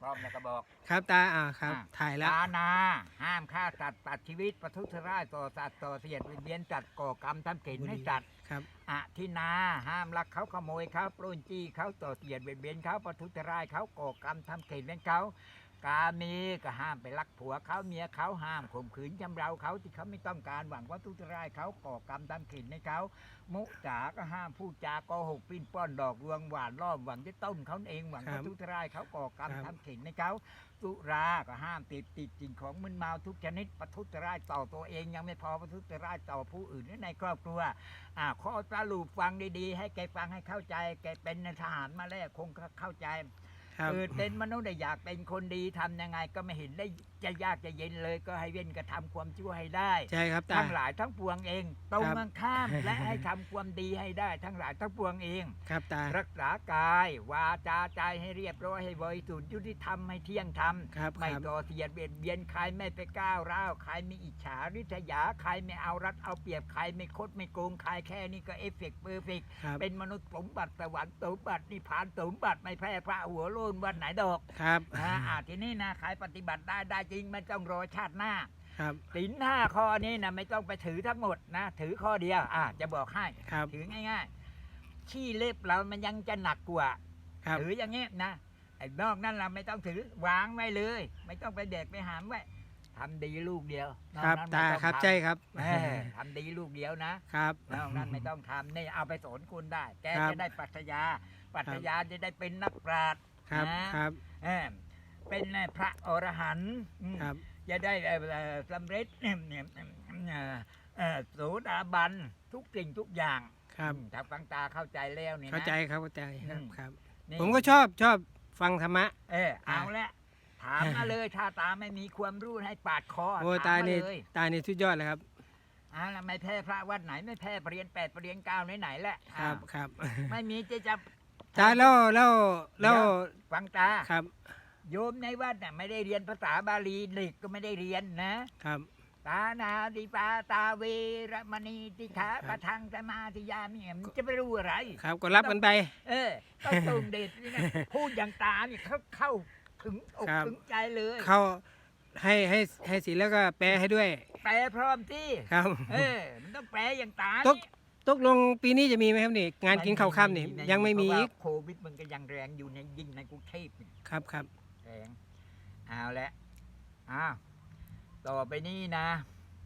พร้อมแล้วก็บอก ครับตาอ่าครับ อะ ถ่ายแล้ว ตานา ห้ามฆ่าสัตว์ตัดชีวิตประทุษร้ายต่อสัตว์ต่อเสียดเบียนจัดก่อกรรมทำเกณฑ์ให้จัดครับ อะทินาห้ามลักเขาขโมยเขาปล้นจี้เขาต่อเสียดเบียดเบียนเขาประทุษร้ายเขาก่อกรรมทำเกณฑ์ให้เขา กามีก็ห้ามไปลักผัวเขาเมียเขาห้ามข่มขืนจำเราเขาที่เขาไม่ต้องการหวังว่าทุษร้ายเขาก่อกรรมทำเกณฑ์ให้เขามุจาก็ห้ามพูดจากโกหกปิ้นป้อนดอกลวงหวานล่อมหวังจะต้มเขาเองหวังว่าทุษร้ายเขาก่อกรรมทำข็นให้เขาสุราก็ห้ามติดติดสิ่งของมึนเมาทุกชนิดประทุษร้ายต่อตัวเองยังไม่พอประทุษร้ายต่อผู้อื่นในครอบครัวอ่าข้อสรุปฟังดีๆ ให้แกฟังให้เข้าใจ แกเป็นทหารมาแล้วคงเข้าใจ ครับเกิดเป็นมนุษย์ได้อยากเป็นคนดีทำยังไงก็ไม่เห็นได้จะยากจะเย็นเลย ก็ให้เว้นกระทำความชั่วให้ได้ ใช่ครับตา ทั้งหลายทั้งปวงเองตรงครับ กันข้าม และให้ทำความดีให้ได้ ทั้งหลายทั้งปวงเอง ครับตารักษากายวาจาใจให้เรียบร้อยให้บริสุทธิ์ยุติธรรมให้เที่ยงธรรม ครับไม่ครับต่อเสียดเบียดเบียนใครไม่ไปก้าวร้าวใครไม่อิจฉาริษยาใครไม่เอารัดเอาเปรียบใครไม่คดไม่โกงใครแค่นี้ก็เอฟเฟกต์เพอร์เฟกครับ เป็นมนุษย์สมบัติสวรรค์สมบัตินิพพานสมบัติไม่แพ้พระหัวโลนวันไหนดอกครับอ่าอ่าทีนี้นะใครปฏิบัติได้ได้จริงไม่ต้องรอชาติหน้าครับศีลห้าข้อนี้นะไม่ต้องไปถือทั้งหมดนะถือข้อเดียวอะจะบอกให้ครับถือง่าย ๆ ขี้เล็บเรามันยังจะหนักกว่าครับถืออย่างนี้นะไอ้นอกนั้นเราไม่ต้องถือวางไว้เลย ไม่ต้องไปเด็กไปหามไว้ทำดีลูกเดียวนอกครับนั้นตาไม่ต้องครับทำใช่ครับเออทำดีลูกเดียวนะครับนอกนั้นไม่ต้องทำนี่เอาไปสอนคุณได้ แกครับจะได้ปรัชญาปรัชญาจะได้เป็นนักปราชญ์ ครับนะ ครับ เออเป็นพระอรหันต์อืมครับ จะได้เอ่อเอ่อสำเร็จเนี่ยเอ่อเอ่อเอ่อโสดาบันทุกสิ่งทุกอย่างครับ อืมถ้าฟังตาเข้าใจแล้วเนี่ยนะเข้าใจครับเข้าใจครับอืมครับ นี่ผมก็ชอบชอบฟังธรรมะ เออเอาละถามมาเลยถ้าตาไม่มีความรู้ให้ปาดคอโอ้ถาตามมานี่เลย ตานี่สุดยอดเลยครับเอาละไม่แพ้พระวัดไหนไม่แพ้ปรริญญาแปดปรริญญาเก้าไหนไหนๆแหละครับอ้าวครับ ไม่มีจะจะ ตาแล้วแล้วแล้วฟังตาครับ โยมในวัดน่ะไม่ได้เรียนภาษาบาลีเด็กก็ไม่ได้เรียนนะครับ ตานาติปาตาเวรมณีติขาครับปะทังสมาธิยามิมันจะไปรู้อะไร ครับก็รับกันไป เออต้องตรงเด็ดนี่นะพูดอย่างตาเนี่ยเขาเข้าถึงอกครับถึงใจเลย เขาให้ให้ให้สิแล้วก็แปลให้ด้วย แปลพร้อมที่ครับ เออ มันต้องแปลอย่างตาตกนี่ ตกลงปีนี้จะมีไหมครับนี่งานกินข้าวค่ำนี่ยังไม่มีเพราะอีว่ากโควิดมันก็ยังแรงอยู่ในยิ่งในกรุงเทพนี่ครับครับแรงเอาละอ้าวต่อไปนี้นะ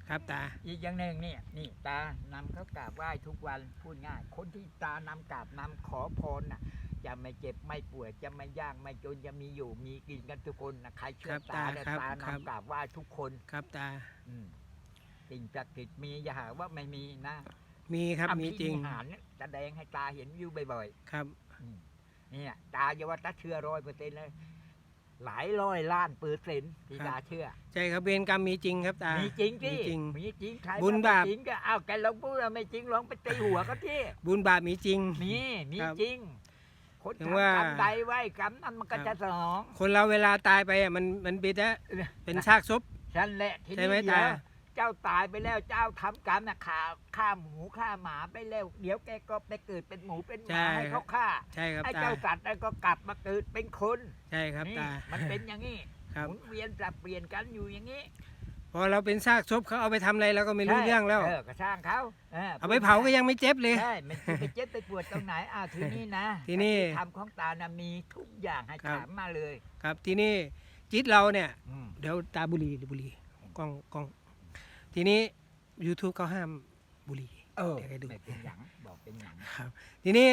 ครับตาอีกอย่างหนึ่งเนี่ยนี่ตานำเขากราบไหว้ทุกวันพูดง่าย คนที่ตานำกราบนำขอพรน่ะ จะไม่เจ็บไม่ป่วยจะไม่ยากไม่จนจะมีอยู่มีกินกันทุกคนนะใครเชื่อครับตาตาเนี่ยครับตาครับนำกราบไหว้ทุกคน ครับตา อืมสิ่งศักดิ์สิทธิ์มีอย่าหาว่าไม่มีนะ มีครับอมีภิจริงนิหารเนี่ยแสดงให้ตาเห็นอยู่บ่อยครับๆอืมเนี่ยตาจะว่าตาเชื่อร้อยเปอร์เซ็นต์เลยหลายร้อยล้านเปอร์เซ็นต์ที่ครับ ตาเชื่อ ใช่ครับเวรกรรมมีจริงครับตามีจริงที่มีจริง มีจริงใครบุญว่บาป ไม่จริงก็เอาแกลองพูดว่าไม่จริงลองไปตีหัวเขาที่ บุญบาปมีจริง มีมีครับจริง คนถึงทำว่ากรรมใดไว้กรรมนั้นมันก็ครับจะสนอง คนเราเวลาตายไปอะมันมันเป็นนะเป็นซากศพ ฉันแหละทีใช่นี้ไหมเดี๋ยวตา เจ้าตายไปแล้วเจ้าทำกรรมน่ะฆ่าฆ่าหมูฆ่าหมาไปแล้ว เดี๋ยวแกก็ไปเกิดเป็นหมูเป็นหใช่มาให้เขาฆ่าใช่ครับไอ้ตาเจ้าสัตว์นั่นก็กลับมาเกิดเป็นคนใช่ครับนี่ตามันเป็นอย่างนี้ครับหมุนเวียนปรับเปลี่ยนกันอยู่อย่างนี้พอเราเป็นซากศพเขาเอาไปทำอะไรเราก็ไม่รู้ใช่เรื่องแล้ว เออกระช่างเขาเอาไปเผาก็ยังไม่เจ็บเลย ใช่มันจะไปเจ็บไปปวดตรงไหนอ้าวทีนี้นะทีนี้ทำของตานะมีทุกอย่างให้ครับถามมาเลย ครับ ทีนี้จิตเราเนี่ย อืมเดี๋ยวตาบุหรีหรือบุหรีกล้องกล้อง ทีนี้ YouTube เขาห้ามบุหรีเออเดี๋ยวให้ดู ไม่เป็นหยังบอกเป็นหยังครับ ทีนี้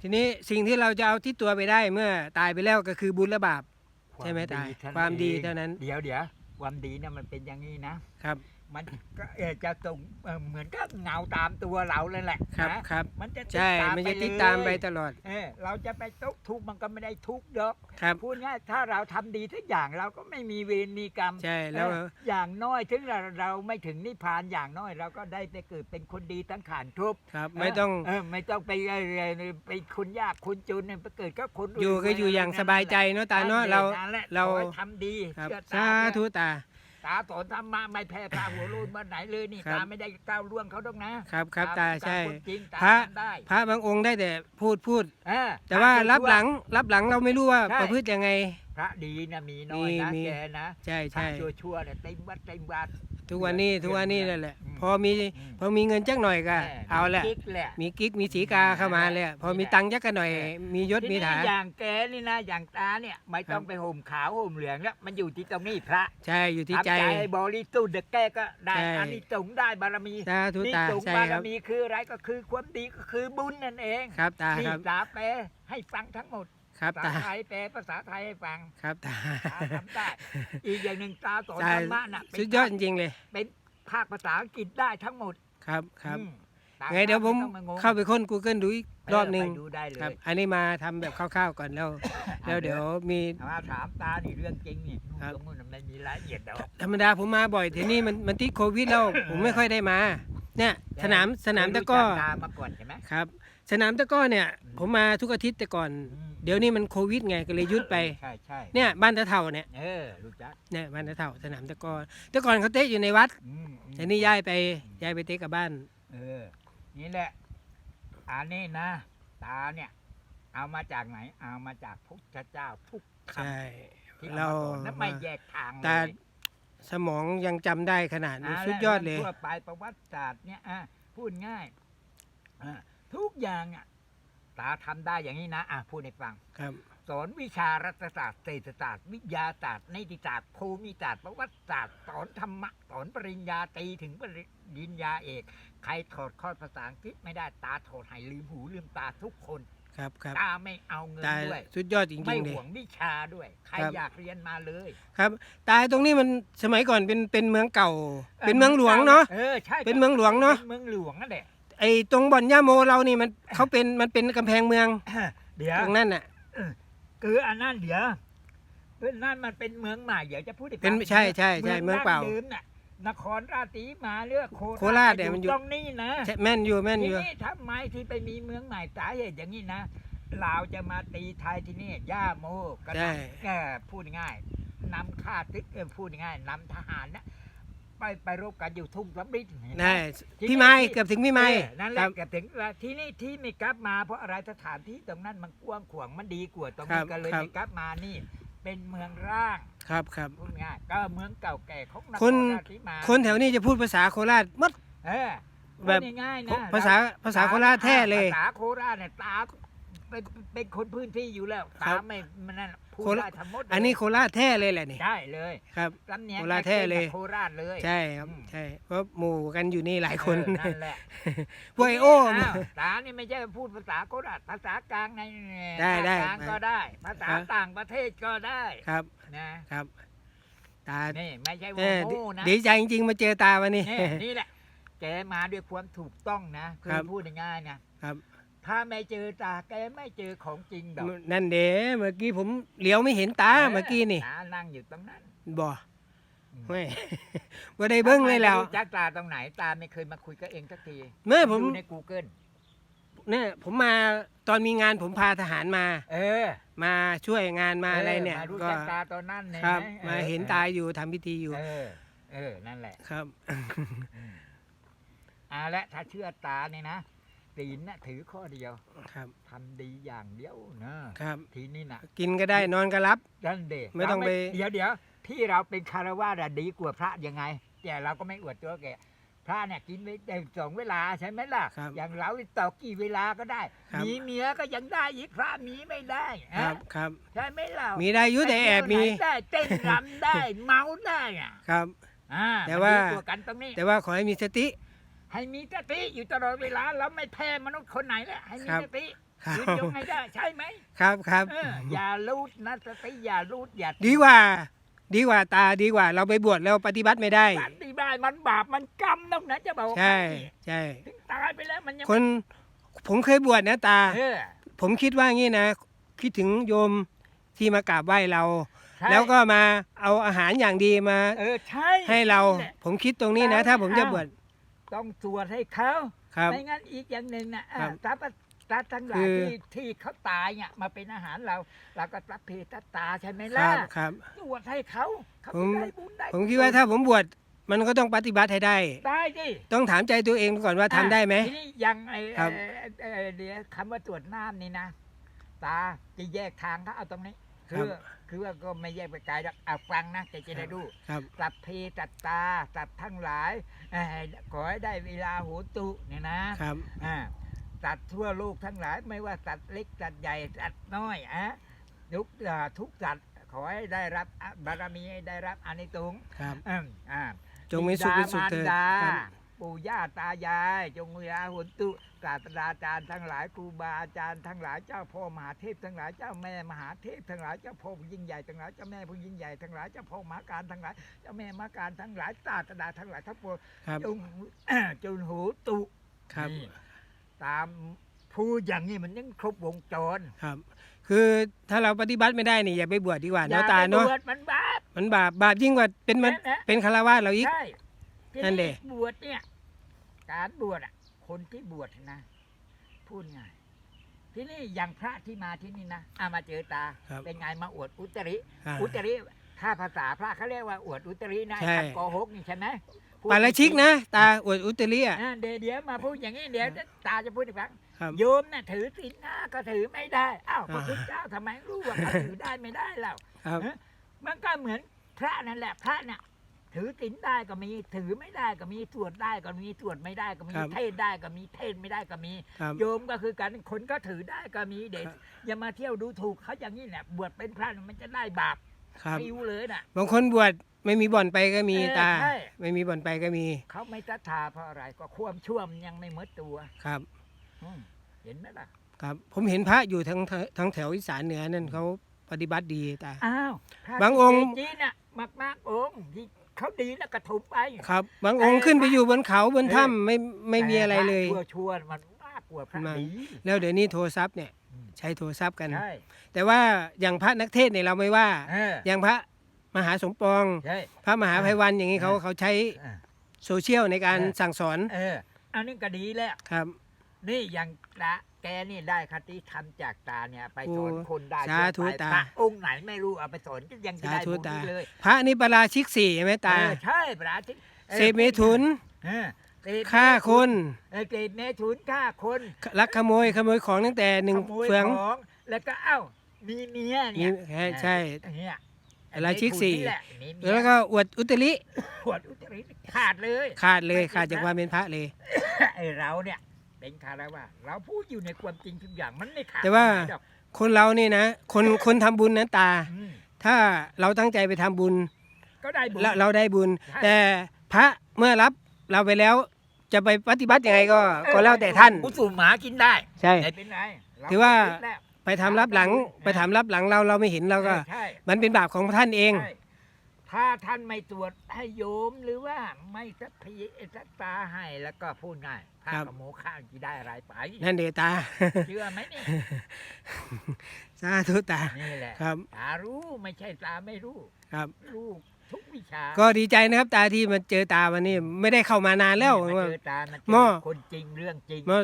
ทีนี้สิ่งที่เราจะเอาที่ตัวไปได้เมื่อตายไปแล้วก็คือบุญและบาป ใช่ไหมตาเท่ความดีองเท่านั้น เดี๋ยวเดี๋ยวความดีเนี่ยมันเป็นอย่างนี้นะครับ มันก็เออจะตรงเอ่อเหมือนกับเงาตามตัวเราเลยแหละครับนะ ครับ มันจะติดใช่ตามมันไปจะติดตามไปเลยตลอดเออเราจะไปทุกข์ทุกข์มันก็ไม่ได้ทุกข์ดอกครับ พูดง่ายถ้าเราทำดีทุกอย่างเราก็ไม่มีเวรมีกรรมใช่แล้ว เอออย่างน้อยถึงเราเราไม่ถึงนิพพานอย่างน้อย เราก็ได้ไปเกิดเป็นคนดีทั้งขานทุบครับ ไม่ต้องเออไม่ต้องไปเอ่อไปคนยากคนจนเนี่ยไปเกิดก็คนรวอยู่ก็อยู่อย่างสบายใจเนาะตาเนาะเรา นั่นแหละเรา ขอให้ทำดีครับเชื่อสาตาธุตา ตาสอนธรรมะไม่แพ้พระหัวรุ่นวันไหนเลยนี่ครับ ตาไม่ได้ก้าวล่วงเขาต้องนะครับครับตาใช่ คนจริงตาพระ ทำได้พระบางองค์ได้แต่พูดพูด เออแต่ว่าตรับชั่หลังรับหลังเราไม่รู้ว่าใช่ ประพฤติยังไง พระดีนะมีน้อยนะมีมี แกนะใช่พระใช่ชั่วๆเนี่ยเต็มวัดเต็มวัด ทุกวันนี้เดือนทุกวันนี้เดือนนั่นแหละอืมพอมีอืมพอมีเงินจักหน่อยก็แม่เอาแหละ กิ๊กแหละมีกิ๊กมีสีกาเข้ามาเลยพอมีตังค์จักกันหน่อย มียศทีมีนี้ฐาน อย่างแกนี่นะอย่างตาเนี่ยไม่ต้องไปห่มขาวห่มเหลืองแล้วมันอยู่ที่ตรงนี้พระใช่อยู่ที่ทำใจใจให้บริสุทธิ์เด็กแกก็ได้ใช่ อันนี้สงส์ได้บารมีสาธุนี่ตาสงส์ใช่บาครรับมีคืออะไรก็คือความดีก็คือบุญนั่นเองครับตานี่ครับ ตาแปลให้ฟังทั้งหมด ครับภาตา ษาไทยแปลภาษาไทยให้ฟังครับตาตาทำได้อีกอย่างหนึ่งตาสอนใช่ธรรมะน่ะเป็นสุดยอดจริงๆเลย เป็นภาคภาษาอังกฤษได้ทั้งหมดครับครับอืมตาไงเดี๋ยวผมไต้องางงเข้าไปค้น Google ดูอีกรอบหนึ่งเไปดูได้เลครับยอันนี้มาทำแบบคร่าวๆก่อนแล้ว แล้วเดี๋ยวมีมาถามตานี่เรื่องจริงนี่ครับ ตรงนู้นไม่มีรายละเอียดเดี๋ยวธรรมดาผมมาบ่อยทีนี้มันมันติดโควิดแล้วผมไม่ค่อยได้มา เนี่ย สนามสนามตะกร้อเคยรู้จัตามาก่อนใช่ไหมครับ สนามตะกร้อเนี่ย ผมมาทุกอาทิตย์แต่ก่อนอืมเดี๋ยวนี้มันโควิดไงก็เลยหยุดไป ใช่ใช่เนี่ยบ้านตะเถ่าเนี่ยเออรู้จักเนี่ยบ้านตะเถ่าสนามตะกร้อแต่ก่อนเขาเตะอยู่ในวัดอืมอืมแต่นี่ย้ายไปย้ายไปเตะกับบ้าน เออ นี่แหละอันนี้นะ ตาเนี่ย เอามาจากไหน เอามาจากพุทธเจ้าทุกคใช่ำที่เราเอามาสอนนั้นไม่แยกทางตาเลยสมองยังจำได้ขนาดนี้อ่าสุดยอดเลยทั่วไปประวัติศาสตร์เนี่ยอะพูดง่ายอะ ทุกอย่างอะตาทำได้อย่างนี้นะอะพูดให้ฟังครับ สอนวิชารัฐศาสตร์เศรษฐศาสตร์วิทยาศาสตร์นิติศาสตร์ภูมิศาสตร์ประวัติศาสตร์สอนธรรมะสอนปริญญาตรีถึงปริญญาเอก ใครถอดข้อภาษาอังกฤษไม่ได้ตาถอดให้ลืมหูลืมตาทุกคนครับครับตาไม่เอาเงินตาด้วยสุดยอดจไม่ริงๆเลยห่วงวิชาด้วย ใครครับอยากเรียนมาเลย ครับ ตายตรงนี้มันสมัยก่อนเป็นเป็นเมืองเก่า เป็นเมืองหลวงเนาะเออใช่เป็นเมืองหลวงเนาะป็เมืองหลวงนั่นแหละ ไอ้ตรงบ่อนย่าโมเรานี่มันเขาเป็นมันเป็นกำแพงเมืองเดี๋ยวตรงนั้นน่ะคืออันนั้นเดี๋ยวเพื่อนนั่นมันเป็นเมืองใหม่เดี๋ยวจะพูดให้ฟังเป็นใช่ใช่ใช่เมืองเปล่าดั้ดิมน่ะนครราชสีมาเลือกโคโคราชเนี่ยมันอยู่ตรงนี้นะใช่แม่นอยู่แม่นทีอยู่นี้ทำไมที่ไปมีเมืองใหม่สาเหตุอย่างนี้นะลาวจะมาตีไทยที่นี่ย่าโมก็ใช่นำเออพูดง่ายนำข้าศึกเออพูดง่ายนำทหารนะ ไปไปรบกันอยู่ทุ่งสำริดเห็นไหมได้ที่พี่ไม้ที่ เกือบถึงพี่ไม้เออนั่นแหคละรับเกับถึงเวลาที่นี่ที่ไม่กลับมาเพราะอะไรสถานที่ตรงนั้นมันกว้างขวางมันดีกว่าตรงครันี้บก็เลยครับไม่กลับมานี่ เป็นเมืองร่างครับครับ พูดง่ายก็เมืองเก่าแก่ของนคคน รราชสีมาคนแถวนี้จะพูดภาษาโคราชหมัด เออแบบ พูดง่ายๆนะภาษาภาษาโคราชแท้เลย ภาษาโคราชเนี่ยตา เป็นเป็นคนพื้นที่อยู่แล้วครัตาบไม่มันนั่นพูดโคราช ได้ทั้งหมดเลยอันนี้โคราชแท้เลยแหละนี่ได้เลยครับสำเนียงโคราชแท้เลย โคราชเลยใช่ครับอืมใช่เพราะหมู่กันอยู่นี่หลายคนเออนั่นแหละพวกไอโอ้าวตานี่ไม่ใช่พูดภาษาโคราชภาษากลางในได้ได้ภาคกลางก็ได้ ภาษาครับ ต่างประเทศก็ได้ครับนะครับตานี่ไม่ใช่เอว่าอโง่นะดีใจจริงๆมาเจอตาวันนี้ นี่นี่แหละแกมาด้วยความถูกต้องนะคืครัอบพูดง่ายๆนะครับ ถ้าไม่เจอตาแกไม่เจอของจริงดอกนั่นเด้เมื่อกี้ผมเหลียวไม่เห็นตาเมื่อกี้นี่ตานั่งอยู่ตรงนั้นบ่อืมไม่บ่ได้เบิ้งเลยแล้วทำไมไม่รู้จักตาตรงไหนตาไม่เคยมาคุยกับเองสักทีเมื่อผมดูใน Google เนี่ยผมมาตอนมีงานผมพาทหารมา เออ มาช่วยงานมาอะไรเนี่ยมารู้ก็จักตาตอนนั้นเนี่ยครับออมาเห็นตาอยู่ทำพิธีอยู่ เออ เออ นั่นแหละครับอืมเอาละถ้าเชื่อตาเนี่ยนะ ศีลน่ะถือข้อเดียวครับทำดีอย่างเดียวนะครับ ทีนี้น่ะกินก็ได้นอนก็รับ นั่นเด็ไม่ต้องไป เดี๋ยวเดี๋ยวที่เราเป็นคารวะอะดีกว่าพระยังไง แต่เราก็ไม่อวดตัวแกพระเนี่ยกินไม่ได้สองเวลาใช่ไหมล่ะ ครับอย่างเราต่อกี่เวลาก็ได้ครับ มีเมียก็ยังได้อีกพระมีไม่ได้ครัฮะบครับ ใช่ไหมเรามีได้อยุแต่แอบมี ไปเที่ยวไหนได้เต้นรำได้ เมาได้อะครับ อ่าแต่ว่า มันดีกว่ากันตรงนี้แต่ว่าขอให้มีสติ ให้มีสติอยู่ตลอดเวลาแล้วไม่แพ้มนุษย์คนไหนแหละให้มีครับสติครับยืนยงให้ได้ใช่ไหมครับครับเอออย่าลูดนะสติอย่าลูดอย่าดีกว่า ดีกว่าตาดีกว่า เราไปบวชแล้วปฏิบัติไม่ได้ปฏิบัติมันบาปมันกรรมตรงนั้นจะบอกใช่ให้ใช่ถึงตายไปแล้วมันยังคนผมเคยบวชนะตาเออผมคิดว่างี้นะ คิดถึงโยมที่มากราบไหว้เราใช่แล้วก็มาเอาอาหารอย่างดีมาเออใช่ให้เราแหละผมคิดตรงนี้นะ ถ้าผมจะบวช ต้องสวดให้เขาครับ ไม่งั้นอีกอย่างหนึ่งนะอะครับตาปะตาทั้งหลาคืยอที่ที่เขาตายเนี่ยมาเป็นอาหารเราเราก็รับเพตตาใช่ไหมคล่ะรับครับสวดให้เขาเขาผมได้บุญได้ผมคิดว่าถ้าผมบวชมันก็ต้องปฏิบัติให้ได้ ได้ดิต้องถามใจตัวเองก่อนว่าทำได้ไหม ทีนี้ยังไอ้ครับ เอ่อเอ่อเดี๋ยวคำว่าตรวจน้ำนี่นะ ตาจะแยกทางเขาเอาตรงนี้ คือคือว่าก็ไม่แยกไปไกลหรอกเอาฟังนะจะจะได้รู้ครับ สัพเพสัตตาสัตว์ทั้งหลายเอ่อขอให้ได้เวลาโหตุเนี่ยนะครับ อ่าสัตว์ทั่วโลกทั้งหลายไม่ว่าสัตว์เล็กสัตว์ใหญ่สัตว์น้อยอะทุกอ่าทุกสัตว์ขอให้ได้รับบารมีให้ได้รับอานิสงส์ครับ อืมอ่าจงมีสุขเป็นสุขบิเถิดดามารครัดาบ ปู่ย่าตายาย จงเวลาหุนตุศาสตราจารย์ทั้งหลายครูบาอาจารย์ทั้งหลายเจ้าพ่อมหาเทพทั้งหลายเจ้าแม่มหาเทพทั้งหลายเจ้าพ่อผู้ยิ่งใหญ่ทั้งหลายเจ้าแม่ผู้ยิ่งใหญ่ทั้งหลายเจ้าพ่อมหาการทั้งหลายเจ้าแม่มหาการทั้งหลายศาสดาทั้งหลายทั้งปวงครับจง จงหูตุครับนี่ตามผู้อย่างนี้มันยังครบวงจรครับ คือถ้าเราปฏิบัติไม่ได้นี่อย่าไปบวชดีกว่าอย่เนาะตาเนาะไปบวชมันบาปมันบาปบาปยิ่งกว่าเป็นมันเป็นคารวะเราอีก ใช่ ทีนั่นเด้บวชเนี่ย การบวชอะ คนที่บวชนะ พูดง่ายทีนี่อย่างพระที่มาที่นี่นะอามาเจอตา ครับเป็นไงมาอวดอุตริ อ่าอุตริถ้าภาษาพระเขาเรียกว่าอวดอุตรินะใช่ ไอ้คำโกหกนี่ใช่ไหมพูดปาราชิกนะ ตาอวดอุตริอะ อ่าเดี๋ยวเดี๋ยวมาพูดอย่างนี้เดี๋ยวตาจะพูดอีกครั้ง ครับ โยมน่ะถือศีลห้าก็ถือไม่ได้ อ้าวพระอ่าพุทธเจ้าทำไมรู้ว่าเขาถือได้ไม่ได้เล่าครับมันก็เหมือนพระนั่นแหละ พระเนี่ย ถือศีลได้ก็มีถือไม่ได้ก็มีสวดได้ก็มีสวดไม่ได้ก็มีครับเทศได้ก็มีเทศไม่ได้ก็มี ครับ โยมก็คือการคนก็ถือได้ก็มีเด็กครับอย่ามาเที่ยวดูถูกเขาอย่างนี้แหละบวชเป็นพระมันจะได้บาปครับฟิวเลยน่ะ บางคนบวชไม่มีบ่อนไปก็มีเออตา ใช่ ไม่มีบ่อนไปก็มีเขาไม่ศรัทธาเพราะอะไรก็ความชั่วมันยังไม่หมดตัวครับ อืมเห็นไหมล่ะครับ ผมเห็นพระอยู่ทั้งทั้งแถวอีสานเหนือนั่นเขาปฏิบัติดีตา อ้าวพระบางองค์เจจีน่ะมากมากๆองค์ที่ เขาดีแล้วก็ถูกไปครับ บางองค์ขึ้นไปอยู่บนเขาบนเออถ้ำไม่ไม่มีอะไรเลยแต่พระชั่วๆมันมากกว่าพระมากดีแล้วเดี๋ยวนี้โทรศัพท์เนี่ยอืมใช้โทรศัพท์กัน ใช่ แต่ว่าอย่างพระนักเทศน์เนี่ยเราไม่ว่าเอออย่างพระมหาสมปอง ใช่ พระมหาภัยวันอย่างนี้เขาเออเขาใช้เออโซเชียลในการเออ สั่งสอนเออ อันนี้ก็ดีแล้ว ครับ นี่อย่างตา แกนี่ได้คติธรรมจากตาเนี่ยไปสอนโอ้คนได้สาธุทั่วไปตา พระองค์ไหนไม่รู้เอาไปสอนก็ยังจะได้สาธุบุญตา นี้เลยพระนี่ประราชิกสี่ใช่ไหมตาเออใช่พระอาทิตย์ออเสพเมถุนเออเสพฆ่าคนเออเสพเมถุนฆ่าคนลักขโมยขโมยของตั้งแต่หนึ่งขโมยเฟืองของแล้วก็เอ้ามีเมียมีเนี่ยใช่ เนี่ยราชิกสี่นี่แหละมีเมียแล้วก็อวดอุตริขวดอุตริขาดเลย ขาดเลยไม่ขาดเป็นจากพระความเป็นพระเลย ไอเราเนี่ย เป็นคารวะเราพูดอยู่ในความจริงทุกอย่างมันไม่ขาดแต่ว่าไหนดอกคนเรานี่นะ คนคนทำบุญนะตา อืมถ้าเราตั้งใจไปทำบุญก็ได้บุญ เราเราได้บุญ ใช่แต่พระเมื่อรับเราไปแล้วจะไปปฏิบัติยังไงก็ก็แล้วแต่ท่านผู้สูงหมากินได้ใช่ ไม่เป็นไรเรถือว่า คิดแล้วไปทำรับหลังเออไปทำรับหลังเราเราไม่เห็นเราก็ ใช่มันเป็นบาปของท่านเอง ใช่ ถ้าท่านไม่ตรวจให้โยมหรือว่าไม่สัพพีสัตตาให้แล้วก็พูดง่ายพระครับกับหมูข้างจะได้อะไรไปนั่นเดตา เชื่อไหมนี่ สาธุตา นี่แหละครับ ตารู้ไม่ใช่ตาไม่รู้ ครับ รู้ทุกวิชาก็ดีใจนะครับตาที่มาเจอตาวันนี้ไม่ได้เข้ามานานแล้ว มาว่าเจอตามาเจหม้อ อคนจริงเรื่องจริง เมื่อ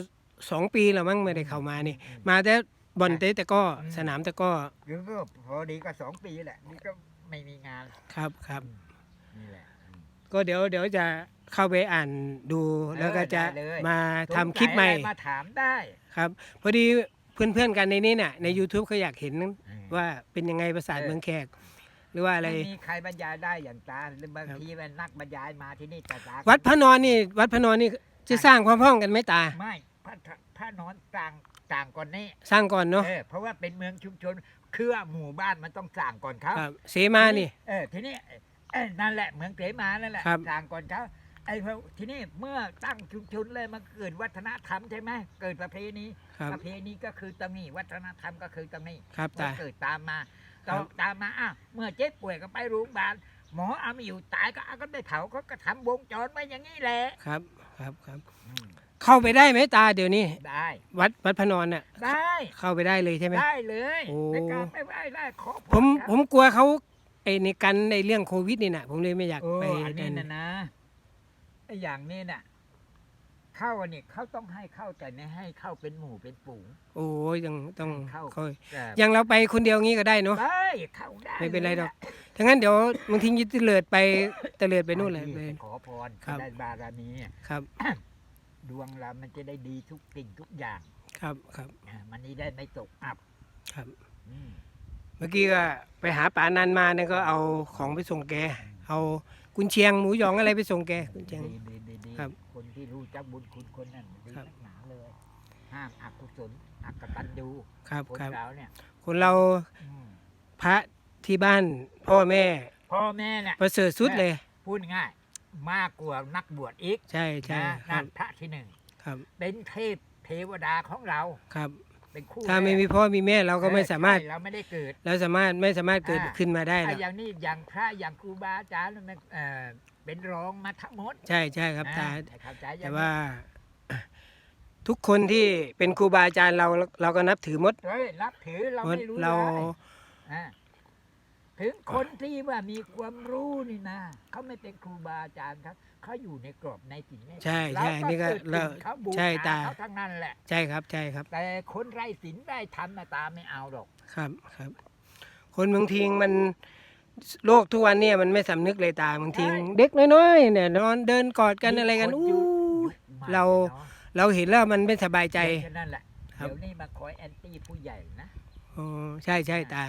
สองปีแล้วมั้งไม่ได้เข้ามานี่อืมมาแต่บอลเตะแต่ก็อืมสนามแต่ก็คือก็พอดีก็สองปีแหละนี่ก็ ไม่มีงานครับครับนี่แหละอืมก็เดี๋ยวเดี๋ยวจะเข้าไปอ่านดูแล้วก็จะได้เลยมาทำคลิปใหม่สงสัยอะไรมาถามได้ครับพอดีเพื่อนๆกันในนี้เนี่ยใน YouTube เขาอยากเห็นอืมว่าเป็นยังไงภาษาทเออเมืองแขกหรือว่าอะไรไม่มีใครบรรยายได้อย่างตาหรือบางครับทีมันนักบรรยายมาที่นี่แต่ตาวัดพระนอนนี่ วัดพระนอนนี่จะสร้างความพ้องกันไหมตา ไม่พระพระนอนต่างต่างก่อนนี่สร้างก่อนเนาะเออเพราะว่าเป็นเมืองชุมชน เครือหมู่บ้านมันต้องสั่งก่อนเขาครับเสมานี่ เออทีนี้เอ้ยนั่นแหละเมืองเสมานั่นแหละครับสั่งก่อนเขาไอ้พอทีนี้เมื่อตั้งชุมชนเลยมันเกิดวัฒนธรรมใช่ไหมเกิดประเพณีครับประเพณีก็คือตรงนี้วัฒนธรรมก็คือตรงนี้ ครับก็ตาเกิดตามมาครัต่อบ ตามมาอ้าวเมื่อเจ็บป่วยก็ไปโรงพยาบาลหมอเอาไม่อยู่ตายก็เอาก็ได้เผาเขาก็ทำวงจรไว้อย่างนี้แหละครับครับครับ อืม เข้าไปได้ไหมตาเดี๋ยวนี้ ได้ วัดวัดพระนอนน่ะ ได้เข้าไปได้เลยใช่ไหม ได้เลยโอ้ ในการไม่ได้ได้ขอพรผมครับผมกลัวเขาไอ้ในกันในเรื่องโควิดนี่นะผมเลยไม่อยากโอ้ไปอันนี้นั่นะนนะไอ้อย่างนี้น่ะเข้าอันนี้เขาต้องให้เข้าแต่ไม่ให้เข้าเป็นหมู่เป็นฝูงโอ้ยยังต้องเข้าคอยแต่อย่างเราไปคนเดียวงี้ก็ได้เนาะ ได้เข้าได้ไม่เป็นไรหรอกลยถ้างั้นเดี๋ยวบางทียึดเลิดไปเตลิดไปนู่นเลยไปไป ขอพรครับ ได้บารมี ครับ ดวงเรามันจะได้ดีทุกสิ่งทุกอย่างครับครับอ่ามันนี้ได้ไม่ตกอับครับ อืมเมื่อกี้ก็ไปหาป่านันมาเนี่ยก็เอาของไปส่งแก เอากุนเชียงหมูหยองอะไรไปส่งแกกุนเชียง ดีดีดีดีครับคนที่รู้จักบุญคุณคนนั้นดีครับ นักหนาเลยห้ามอกุศลอักตันยูครับคนครับ เราเนี่ยคนเราอืมพระที่บ้าน พ่อแม่พ่อแม่เนี่ยประเสริฐสุดเลยพูดง่าย มากกว่านักบวชอีกใช่ใช่นะครับนั่นพระที่หนึ่งครับเป็นเทพเทวดาของเรา ครับ เป็นคู่ถ้าไม่แรกมีพ่อมีแม่เราก็ไม่เออสามารถใช่เราไม่ได้เกิด เราสามารถไม่สามารถเกิดอ่า ขึ้นมาได้หรไอ้อกอย่างนี้อย่างพระอย่างครูบาอาจารย์มันเอ่อเป็นรองมาทั้งหมดใช่ใช่ครับตาอ่ให้เข้าใจอย่แต่งนี้ว่า ทุกคนที่เป็นครูบาอาจารย์เราเราก็นับถือหมด เฮ้ยนับถือเราไม่รู้เราได้อ่า ถึงคนที่ว่ามีความรู้นี่นะเขาไม่เป็นครูบาอาจารย์ครับเขาอยู่ในกรอบในสิ่งนี้ใช่ใช่นี่ก็เราเราเขาบูใช่ชาตาเขาทั้งนั้นแหละ ใช่ครับใช่ครับ แต่คนไร้ศีลไร้ธรรมน่ะตาไม่เอาหรอกครับครับ คนบางทีมันโลกทุกวันเนี่ยมันไม่สำนึกเลยตาบางทีเด็กน้อยๆเนี่ยนอนเดินกอดกันอะไรกันมีอู้คยุมกเราลยนะเราเห็นแล้วมันไม่สบายใจแค่นั้นแหละครับเดี๋ยวนี้มาคอยแอนตี้ผู้ใหญ่นะอ๋อใช่ใช่ตา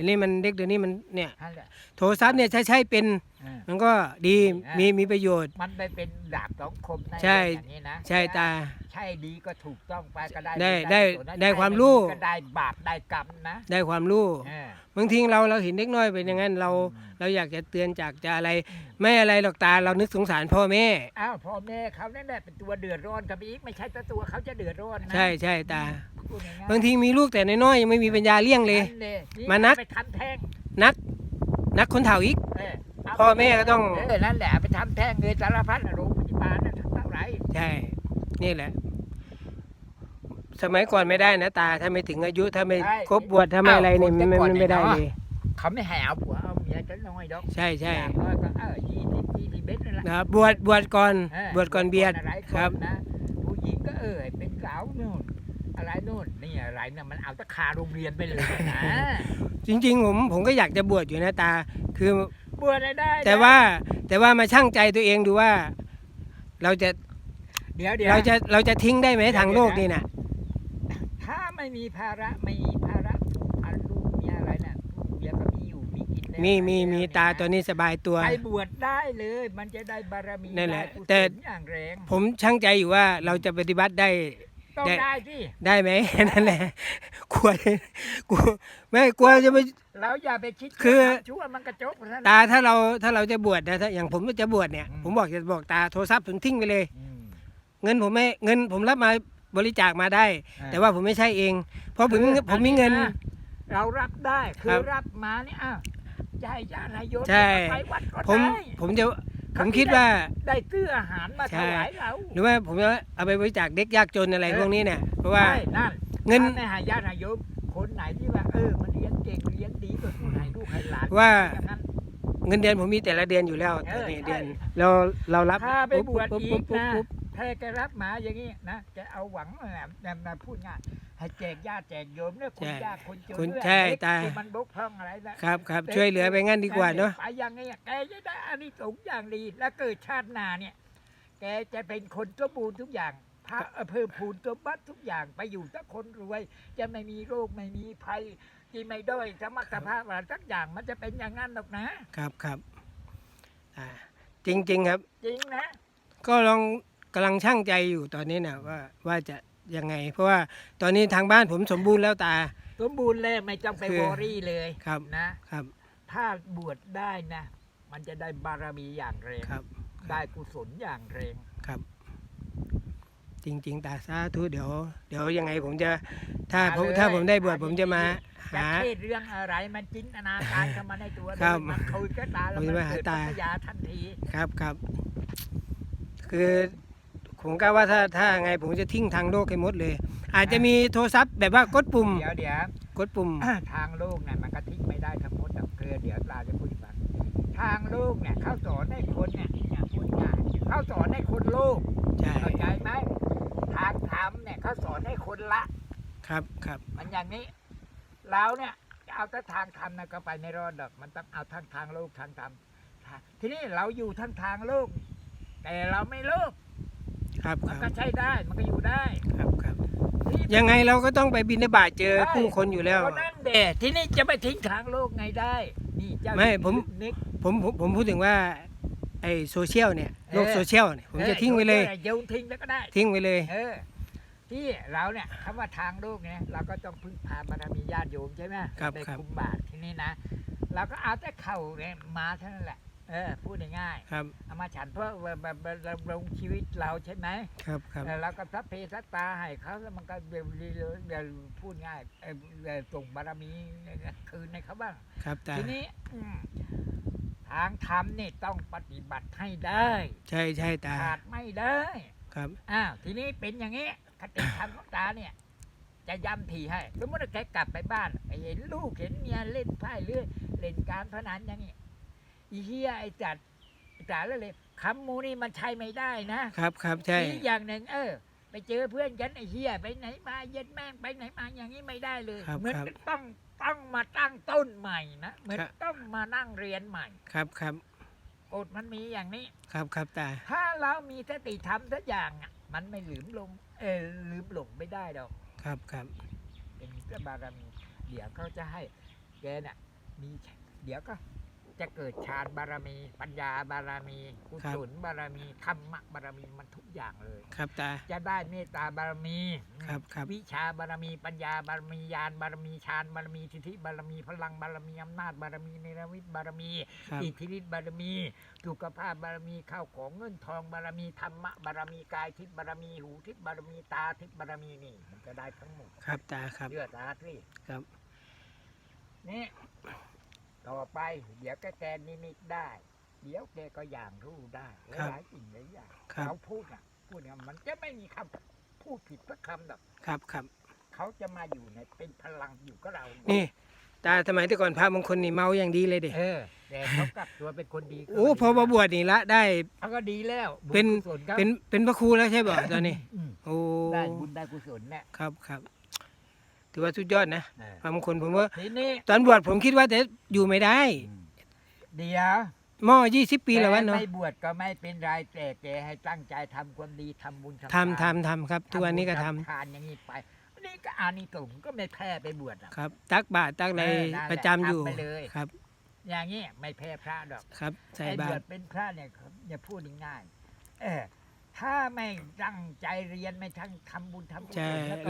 อันนี้มันเด็กเดี๋ยวนี้มันเนี่ย นั่นแหละโทรศัพท์เนี่ยใช้ใช้เป็นเออ มันก็ดีอ่ามีมีมีประโยชน์ มันไปเป็นดาบสองคมในใช่เรื่องอย่างนี้นะใช่ตา ใช่ดีก็ถูกต้องไปก็ได้ได้บุญได้กุศลนะได้ใช่ความรู้ ก็ได้บาปได้กรรมนะได้ความรู้เออบางทีเราเราเห็นเด็กน้อยเป็นอย่างนั้นเราอืมเราอยากจะเตือนจากจะอะไร ไม่อะไรหรอกตาเรานึกสงสารพ่อแม่ อ้าวพ่อแม่เขานั่นแหละเป็นตัวเดือดร้อนกับอีกไม่ใช่แต่ตัวเขาจะเดือดร้อนนะใช่ใช่ตา พูดง่ยๆบางทีมีลูกแต่น้อยๆยังไม่มีปัญญาเลี้ยงเลย นั่นเลยมานัก ไปทำแท้งนัก นักคนเฒ่าอีก เออเา พ่อแม่ก็ต้อง เออนั่นแหละไปทำแท้งเงินสารพัดน่ะโรงพยาบาลนั่นเท่าไหร่ใช่ นี่แหละ สมัยก่อนไม่ได้นะตา ถ้าไม่ถึงอายุ ถ้าไม่ครบบวชถ้าไม่อะไรเนี่ยมันมันไม่ได้เลย เขาไม่ให้เอาผัวเอาเมียกันน้อยดอกใช่ใช่อย่างน้อยก็เออยี่สิบยี่สิบเบ็ดนั่นแหละนะครับบวชบวชก่อนเออบวชก่อนเบียด อะไรครับก่อนนะผู้หญิงก็เออเป็นสาวนู่นอะไรนู่นนี่อะไรเนี่ยมันเอาตะคาโรงเรียนไปเลยนะ จริง ๆ ผมผมก็อยากจะบวชอยู่นะตา คือ บวชได้ได้นะแต่ว่าแต่ว่ามาชั่งใจตัวเองดูว่า เราจะเดี๋ยวเดี๋ยวเราจะเราจะทิ้งได้ไหมทางโลกนี่นะถ้าไม่มีภาระไม่มีภาระอันลูกเมียอะไรน่ะลูกเมียก็มีอยู่มีกินแล้วมีมีมีแล้วตาเยตัวนี้สบายตัว ไปบวชได้เลย มันจะได้บารมีนั่นแหละ ได้กุศแต่ อย่างแรง ผมชั่งใจอยู่ว่าเราจะปฏิบัติได้ ต้องได้ ได้สิได้ไหม นั่นแหละกลัวกลัวไม่กลัวจะไปเราอย่าไปคิดคือ ชั่วมันกระจกเท่นั้น ตาถ้าเราถ้าเราจะบวชนะถ้าอย่างผมจะบวชเนี่ย อืม ผมบอกจะบอกตาโทรศัพท์ผมทิ้งไปเลย อืม เงินผมไม่เงินผมรับมาบริจาคมาได้ อ่า แต่ว่าผมไม่ใช่เอง เพราะผมเออผมมีเงินอัะเรารับได้คืครัอบรับมาเนี่ยอ้าวจะให้ญาติโยมใช่ ไปวัดก็ผมได้ผมจะเขา ผมคิดว่า ได้ซื้ออาหารมาใช่ถวายเราหรือว่าผมจะเอาไปบริจาคเด็กยากจนอะไรเออพวกนี้เนี่ยเพราะว่าใช่นั่นเงินถ้าไม่หายญาติโยมคนไหนที่ว่าเออมันเรียนเก่งเรียนดีก็คนไหนลูกให้หลานว่าอย่างนั้นเงินเดือนผมมีแต่ละเดือนอยู่แล้วเอตออนนี้ใช่เดือนเราเรารับถ้าไปบวชปุ๊อีกปุ๊นะ ปุ๊บถ้แกรับมาอย่างนี้นะแกเอาหวังนะนะพูดง่ายให้แจกญาติแจกโยมเนี่ยคนยากคนจนคนเรื่องใช่ตามันบกพร่องอะไรนะครับครับช่วยเหลือไปงั้นดีกว่าเนาะไปอย่างนี้แกจะได้อานิสงส์อย่างดี แล้วเกิดชาติหน้าเนี่ย แกจะเป็นคนสมบูรณ์ทุกอย่างพระเอ่อเพิ่มพูนสมบัติทุกอย่างไปอยู่สักคนรวย จะไม่มีโรคไม่มีภัยที่ไม่ด้อยสมรรถภาพอะไรสักอย่างมันจะเป็นอย่างนั้นหรอกนะ ครับครับอ่าจริงๆครับ จริงนะ ก็ลอง กำลังช่างใจอยู่ตอนนี้นะว่าว่าจะยังไง เพราะว่าตอนนี้ทางบ้านผมสมบูรณ์แล้วตา สมบูรณ์เลยไม่ต้องไปคือ วอรี่เลยครับนะ ครับ ถ้าบวชได้นะ มันจะได้บารมีอย่างแรง ครับได้กุศลอย่างแรง ครับ จริง ๆ ตาสาธุเดี๋ยว เดี๋ยวยังไงผมจะถ้าผมมาเลยถ้าผมได้บวชมาผมจะมาจะหาเทศเรื่องอะไรมันจินตนาการเข้ามาในตัวเลยครับมันคุยกับตาแล้วผมมันจะมาหาเกิดตา ปัญญาทันที ครับครับ คือ ผมก็ว่าถ้าถ้าไงผมจะทิ้งทางโลกให้หมดเลย อาจจะมีโทรศัพท์แบบว่ากดปุ่ม เดี๋ยวเดี๋ยวกดปุ่ม ทางโลกเนี่ยมันก็ทิ้งไม่ได้ทั้งหมดแต่เกลือเดี๋ยวปลาจะพูดให้ฟังทางโลกเนี่ยเขาสอนให้คนเนี่ยเนี่ยพูดง่ายเขาสอนให้คนโลกใช่ เข้าใจไหมทางธรรมเนี่ยเขาสอนให้คนละ ครับครับ มันอย่างนี้เราเนี่ยจะเอาแต่ทางธรรมนะก็ไปไม่รอดดอกมันต้องเอาทั้งทางโลกทางธรรมทีนี้เราอยู่ทั้งทางโลก แต่เราไม่โลภ ครับมันคก็รับใช้ได้มันก็อยู่ได้ครับครับ ที่ยังไงเราก็ต้องไปบินบาตเจอผู้คนอยู่แล้ว ก็นั่นเด็ที่นี่จะไปทิ้งทางโลกไงได้ นี่เจ้าไม่ผมนึกผมผมผมพูดถึงว่าไอ้โซเชียลเนี่ยโลกเออ โซเชียลเนี่ยผมจะทิ้งไว้เลย ออโยนทิ้งแล้วก็ได้ ทิ้งไว้เลย เออ ที่เราเนี่ยคำว่าทางโลกเนี่ยเราก็ต้องพึ่งพาบารมีญาติโยมใช่ไหมครับไปครับ คุมบาตรที่นี่นะ เราก็เอาแต่เข่าเนี่ยมาเท่านั้นแหละ เออพูดง่ายครับๆเอามาฉันเพื่อแบบแบบดำรงชีวิตเราใช่ไหมครับครับเออเราก็ทัพเพทัตตาให้เขาแล้วมันก็เดี๋ยวเดี๋ยวเดี๋ยวพูดง่ายเออเดี๋ยวส่งบารมีคืนให้เขาบ้าง ครับตาทีนี้อืมทางธรรมนี่ต้องปฏิบัติให้ได้ใช่ใช่ตาขาดไม่ได้ครับอ้าวทีนี้เป็นอย่างนี้คติธรรมของตาเนี่ย จะย้ำทีให้สมมติว่าแกกลับไปบ้านไปเห็นลูกเห็นเมียเล่นไพ่เลื่อยเล่นการพนันอย่างนี้ อีเฮียไอ้จัดไอ้จัดแล้วเลยคำมูนี่มันใช้ไม่ได้นะครับครับใช่อีกอย่างหนึ่งเออ ไปเจอเพื่อนกันไอ้เฮียไปไหนมาเย็นแม่งไปไหนมาอย่างนี้ไม่ได้เลยครับเหมือนครับ ต้องต้องมาตั้งต้นใหม่นะเหมือนครับ ต้องมานั่งเรียนใหม่ครับครับกฎมันมีอย่างนี้ ครับครับตา ถ้าเรามีสติธรรมสักอย่างอะมันไม่ลืมลง เออลืมหลงไม่ได้ดอก ครับครับเป็นพระบารมีเดี๋ยวเขาจะให้แกน่ะมีเดี๋ยวก็ จะเกิดฌานบารมี ปัญญาบารมีกุศลบารมีธรรมบารมีมันทุกอย่างเลย ครับตา จะได้เมตตาบารมีครับครับวิชาบารมีปัญญาบารมีญาณบารมีฌานบารมีสิทธิบารมีพลังบารมีอำนาจบารมีเนรมิตบารมีครับอิทธิฤทธิบารมีสุขภาพบารมีข้าวของเงินทองบารมีธรรมะบารมีกายทิพย์บารมีหูทิพย์บารมีตาทิพย์บารมีนี่มันจะได้ทั้งหมดครับตาครับเลือดตาสิครับนี่ ต่อไป เดี๋ยวแกแกนิมิตได้ เดี๋ยวแกก็อย่างรู้ได้หลายสิ่งหลายอย่างครับ เขาพูดอะพูดเนี่ยมันจะไม่มีคำพูดผิดสักคำหรอกครับครับ เขาจะมาอยู่ในเป็นพลังอยู่กับเรานี่ ตาสมัยแต่ก่อนพระมงคลนี่เมาอย่างดีเลยเด็เออ แต่เขากลับตัวเป็นคนดีโอ้พอมาบวชนี่ละได้ เขาก็ดีแล้วบุญเป็น กุศลครับเป็นเป็นพระครูแล้วใช่ป่ะตอนนี้ อืมโอ้ได้บุญได้กุศลเนี่ย ครับครับ ถือว่าสุดยอดนะเออพระมงคลผมว่าทีนี้ตอนบวชผมคิดว่าจะอยู่ไม่ได้เดี๋ยวหม้อยี่สิบปีแล้ววะแกเนาะไม่บวชก็ไม่เป็นไรแต่แกให้ตั้งใจทำความดีทำบุญทำทำทำครับ ทุกวันนี้ก็ทำบุญทานอย่างนี้ไปอันนี้ก็อานิสงส์ก็ไม่แพ้ไปบวชหรอกครับ ตักบาตรตักอะไรเออนั่นแหละประจำอยู่ทำไปเลยครับ อย่างนี้ไม่แพ้พระดอกครับใส่ไอ้บาบวตชรเป็นพระเนี่ยอย่าพูดง่ายๆเออถ้าไม่ตั้งใจเรียนไม่ทั้งทำบุญทำกุศใช่ลแล้วก็